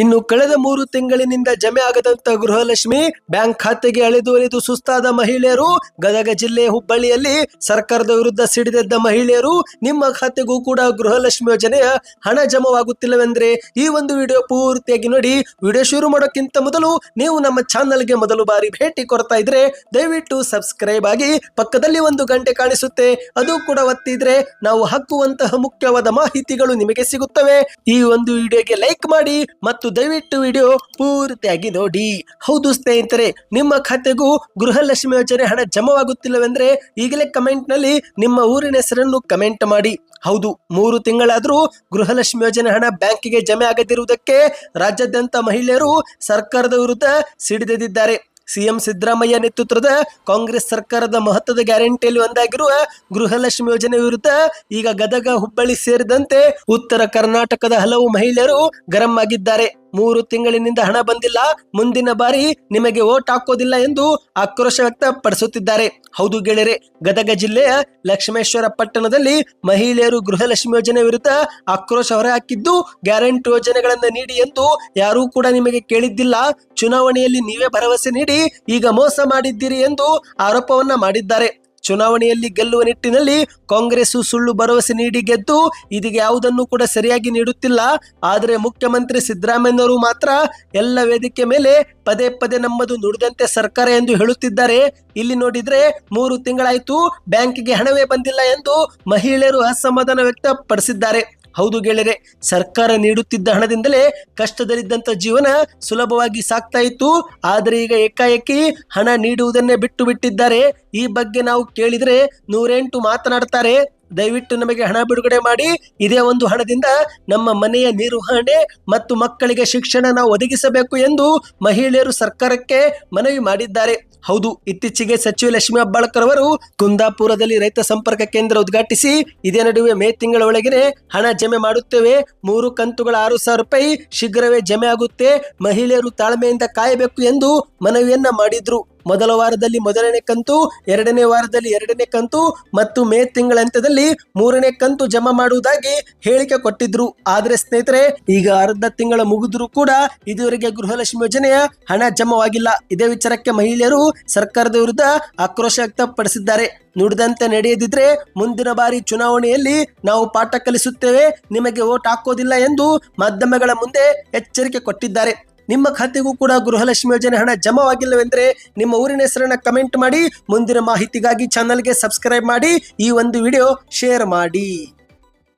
ಇನ್ನು ಕಳೆದ ಮೂರು ತಿಂಗಳಿನಿಂದ ಜಮೆ ಆಗದಂತ ಗೃಹಲಕ್ಷ್ಮಿ ಬ್ಯಾಂಕ್ ಖಾತೆಗೆ ಅಳೆದು ಅಳೆದು ಸುಸ್ತಾದ ಮಹಿಳೆಯರು, ಗದಗ ಜಿಲ್ಲೆ ಹುಬ್ಬಳ್ಳಿಯಲ್ಲಿ ಸರ್ಕಾರದ ವಿರುದ್ಧ ಸಿಡಿದೆದ್ದ ಮಹಿಳೆಯರು, ನಿಮ್ಮ ಖಾತೆಗೂ ಕೂಡ ಗೃಹಲಕ್ಷ್ಮಿ ಯೋಜನೆಯ ಹಣ ಜಮವಾಗುತ್ತಿಲ್ಲವೆಂದ್ರೆ ಈ ಒಂದು ವಿಡಿಯೋ ಪೂರ್ತಿಯಾಗಿ ನೋಡಿ. ವಿಡಿಯೋ ಶುರು ಮಾಡೋಕ್ಕಿಂತ ಮೊದಲು ನೀವು ನಮ್ಮ ಚಾನಲ್ಗೆ ಮೊದಲು ಬಾರಿ ಭೇಟಿ ಕೊಡ್ತಾ ಇದ್ರೆ ದಯವಿಟ್ಟು ಸಬ್ಸ್ಕ್ರೈಬ್ ಆಗಿ ಪಕ್ಕದಲ್ಲಿ ಒಂದು ಗಂಟೆ ಕಾಣಿಸುತ್ತೆ. ಅದು ಕೂಡ ಒತ್ತಿದ್ರೆ ನಾವು ಹಾಕುವಂತಹ ಮುಖ್ಯವಾದ ಮಾಹಿತಿಗಳು ನಿಮಗೆ ಸಿಗುತ್ತವೆ. ಈ ಒಂದು ವಿಡಿಯೋಗೆ ಲೈಕ್ ಮಾಡಿ ಮತ್ತು ದಯವಿಟ್ಟು ವಿಡಿಯೋ ಪೂರ್ತಿಯಾಗಿ ನೋಡಿ. ಹೌದು ಸ್ನೇಹಿತರೆ, ನಿಮ್ಮ ಖಾತೆಗೂ ಗೃಹಲಕ್ಷ್ಮಿ ಯೋಜನೆ ಹಣ ಜಮವಾಗುತ್ತಿಲ್ಲವೆಂದ್ರೆ ಈಗಲೇ ಕಮೆಂಟ್ನಲ್ಲಿ ನಿಮ್ಮ ಊರಿನ ಹೆಸರನ್ನು ಕಮೆಂಟ್ ಮಾಡಿ. ಹೌದು, ಮೂರು ತಿಂಗಳಾದರೂ ಗೃಹಲಕ್ಷ್ಮಿ ಯೋಜನೆ ಹಣ ಬ್ಯಾಂಕಿಗೆ ಜಮೆ ಆಗದಿರುವುದಕ್ಕೆ ರಾಜ್ಯಾದ್ಯಂತ ಮಹಿಳೆಯರು ಸರ್ಕಾರದ ವಿರುದ್ಧ ಸಿಡಿದೆದ್ದಿದ್ದಾರೆ ಸಿಎಂ ಸಿದ್ದರಾಮಯ್ಯ ನೇತೃತ್ವದ ಕಾಂಗ್ರೆಸ್ ಸರ್ಕಾರದ ಮಹತ್ವದ ಗ್ಯಾರಂಟಿಯಲ್ಲಿ ಒಂದಾಗಿರುವ ಗೃಹಲಕ್ಷ್ಮಿ ಯೋಜನೆ ವಿರುದ್ಧ ಈಗ ಗದಗ ಹುಬ್ಬಳ್ಳಿ ಸೇರಿದಂತೆ ಉತ್ತರ ಕರ್ನಾಟಕದ ಹಲವು ಮಹಿಳೆಯರು ಗರಂ ಆಗಿದ್ದಾರೆ. ಮೂರು ತಿಂಗಳಿನಿಂದ ಹಣ ಬಂದಿಲ್ಲ. ಮುಂದಿನ ಬಾರಿ ನಿಮಗೆ ಓಟ್ ಹಾಕೋದಿಲ್ಲ ಎಂದು ಆಕ್ರೋಶ ವ್ಯಕ್ತಪಡಿಸುತ್ತಿದ್ದಾರೆ. ಹೌದು ಗೆಳೆಯರೆ, ಗದಗ ಜಿಲ್ಲೆಯ ಲಕ್ಷ್ಮೇಶ್ವರ ಪಟ್ಟಣದಲ್ಲಿ ಮಹಿಳೆಯರು ಗೃಹಲಕ್ಷ್ಮಿ ಯೋಜನೆ ವಿರುದ್ಧ ಆಕ್ರೋಶ ಹೊರಹಾಕಿದ್ದು, ಗ್ಯಾರಂಟಿ ಯೋಜನೆಗಳನ್ನು ನೀಡಿ ಎಂದು ಯಾರೂ ಕೂಡ ನಿಮಗೆ ಕೇಳಿದ್ದಿಲ್ಲ. ಚುನಾವಣೆಯಲ್ಲಿ ನೀವೇ ಭರವಸೆ ನೀಡಿ, ಈಗ ಮೋಸ ಮಾಡಿದ್ದೀರಿ ಎಂದು ಆರೋಪವನ್ನ ಮಾಡಿದ್ದಾರೆ. ಚುನಾವಣೆಯಲ್ಲಿ ಗೆಲ್ಲುವ ನಿಟ್ಟಿನಲ್ಲಿ ಕಾಂಗ್ರೆಸ್ ಸುಳ್ಳು ಭರವಸೆ ನೀಡಿ ಗೆದ್ದು ಇದೀಗ ಯಾವುದನ್ನು ಕೂಡ ಸರಿಯಾಗಿ ನೀಡುತ್ತಿಲ್ಲ. ಆದರೆ ಮುಖ್ಯಮಂತ್ರಿ ಸಿದ್ದರಾಮಯ್ಯನವರು ಮಾತ್ರ ಎಲ್ಲ ವೇದಿಕೆ ಮೇಲೆ ಪದೇ ಪದೇ ನಮ್ಮದು ನುಡಿದಂತೆ ಸರ್ಕಾರ ಎಂದು ಹೇಳುತ್ತಿದ್ದಾರೆ. ಇಲ್ಲಿ ನೋಡಿದ್ರೆ ಮೂರು ತಿಂಗಳಾಯಿತು ಬ್ಯಾಂಕಿಗೆ ಹಣವೇ ಬಂದಿಲ್ಲ ಎಂದು ಮಹಿಳೆಯರು ಅಸಮಾಧಾನ ವ್ಯಕ್ತಪಡಿಸಿದ್ದಾರೆ. ಹೌದು ಗೆಳೆಯರೆ, ಸರ್ಕಾರ ನೀಡುತ್ತಿದ್ದ ಹಣದಿಂದಲೇ ಕಷ್ಟದಲ್ಲಿದ್ದಂತ ಜೀವನ ಸುಲಭವಾಗಿ ಸಾಕ್ತಾ ಇತ್ತು. ಆದರೆ ಈಗ ಏಕಾಏಕಿ ಹಣ ನೀಡುವುದನ್ನೇ ಬಿಟ್ಟು ಬಿಟ್ಟಿದ್ದಾರೆ. ಈ ಬಗ್ಗೆ ನಾವು ಕೇಳಿದ್ರೆ ನೂರೆಂಟು ಮಾತನಾಡ್ತಾರೆ. ದಯವಿಟ್ಟು ನಮಗೆ ಹಣ ಬಿಡುಗಡೆ ಮಾಡಿ. ಇದೇ ಒಂದು ಹಣದಿಂದ ನಮ್ಮ ಮನೆಯ ನಿರ್ವಹಣೆ ಮತ್ತು ಮಕ್ಕಳಿಗೆ ಶಿಕ್ಷಣ ನಾವು ಒದಗಿಸಬೇಕು ಎಂದು ಮಹಿಳೆಯರು ಸರ್ಕಾರಕ್ಕೆ ಮನವಿ ಮಾಡಿದ್ದಾರೆ. ಹೌದು, ಇತ್ತೀಚೆಗೆ ಸಚಿವ ಲಕ್ಷ್ಮೀ ಹೆಬ್ಬಾಳ್ಕರ್ ಅವರು ಕುಂದಾಪುರದಲ್ಲಿ ರೈತ ಸಂಪರ್ಕ ಕೇಂದ್ರ ಉದ್ಘಾಟಿಸಿ, ಇದೇ ನಡುವೆ ಮೇ ತಿಂಗಳ ಒಳಗೆನೆ ಹಣ ಜಮೆ ಮಾಡುತ್ತೇವೆ. ಮೂರು ಕಂತುಗಳ ಆರು ಸಾವಿರ ರೂಪಾಯಿ ಶೀಘ್ರವೇ ಜಮೆ ಆಗುತ್ತೆ. ಮಹಿಳೆಯರು ತಾಳ್ಮೆಯಿಂದ ಕಾಯಬೇಕು ಎಂದು ಮನವಿಯನ್ನ ಮಾಡಿದ್ರು. ಮೊದಲ ವಾರದಲ್ಲಿ ಮೊದಲನೇ ಕಂತು, ಎರಡನೇ ವಾರದಲ್ಲಿ ಎರಡನೇ ಕಂತು ಮತ್ತು ಮೇ ತಿಂಗಳ ಅಂತ್ಯದಲ್ಲಿ ಮೂರನೇ ಕಂತು ಜಮಾ ಮಾಡುವುದಾಗಿ ಹೇಳಿಕೆ ಕೊಟ್ಟಿದ್ರು. ಆದರೆ ಸ್ನೇಹಿತರೆ, ಈಗ ಅರ್ಧ ತಿಂಗಳ ಮುಗಿದ್ರು ಕೂಡ ಇದುವರೆಗೆ ಗೃಹಲಕ್ಷ್ಮಿ ಯೋಜನೆಯ ಹಣ ಜಮವಾಗಿಲ್ಲ. ಇದೇ ವಿಚಾರಕ್ಕೆ ಮಹಿಳೆಯರು ಸರ್ಕಾರದ ವಿರುದ್ಧ ಆಕ್ರೋಶ ವ್ಯಕ್ತಪಡಿಸಿದ್ದಾರೆ. ನುಡಿದಂತೆ ನಡೆಯದಿದ್ರೆ ಮುಂದಿನ ಬಾರಿ ಚುನಾವಣೆಯಲ್ಲಿ ನಾವು ಪಾಠ ಕಲಿಸುತ್ತೇವೆ, ನಿಮಗೆ ಓಟ್ ಹಾಕೋದಿಲ್ಲ ಎಂದು ಮಾಧ್ಯಮಗಳ ಮುಂದೆ ಎಚ್ಚರಿಕೆ ಕೊಟ್ಟಿದ್ದಾರೆ. ನಿಮ್ಮ ಖಾತೆಗೂ ಕೂಡ ಗೃಹಲಕ್ಷ್ಮಿ ಯೋಜನೆ ಹಣ ಜಮಾವಾಗಿಲ್ಲವೆಂದ್ರೆ ನಿಮ್ಮ ಊರಿನ ಹೆಸರನ್ನ ಕಮೆಂಟ್ ಮಾಡಿ, ಮುಂದಿನ ಮಾಹಿತಿಗಾಗಿ ಚಾನಲ್ಗೆ ಸಬ್ಸ್ಕ್ರೈಬ್ ಮಾಡಿ, ಈ ಒಂದು ವಿಡಿಯೋ ಶೇರ್ ಮಾಡಿ.